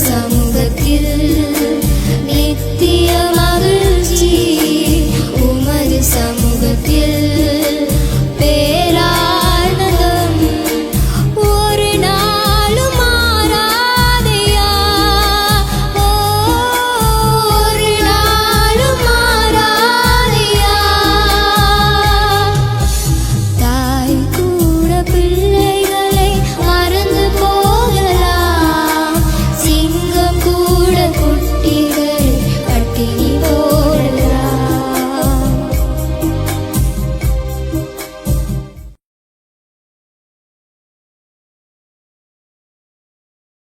சமூகத்தில் நித்திய மகிழ்ச்சி உமது சமூகத்தில்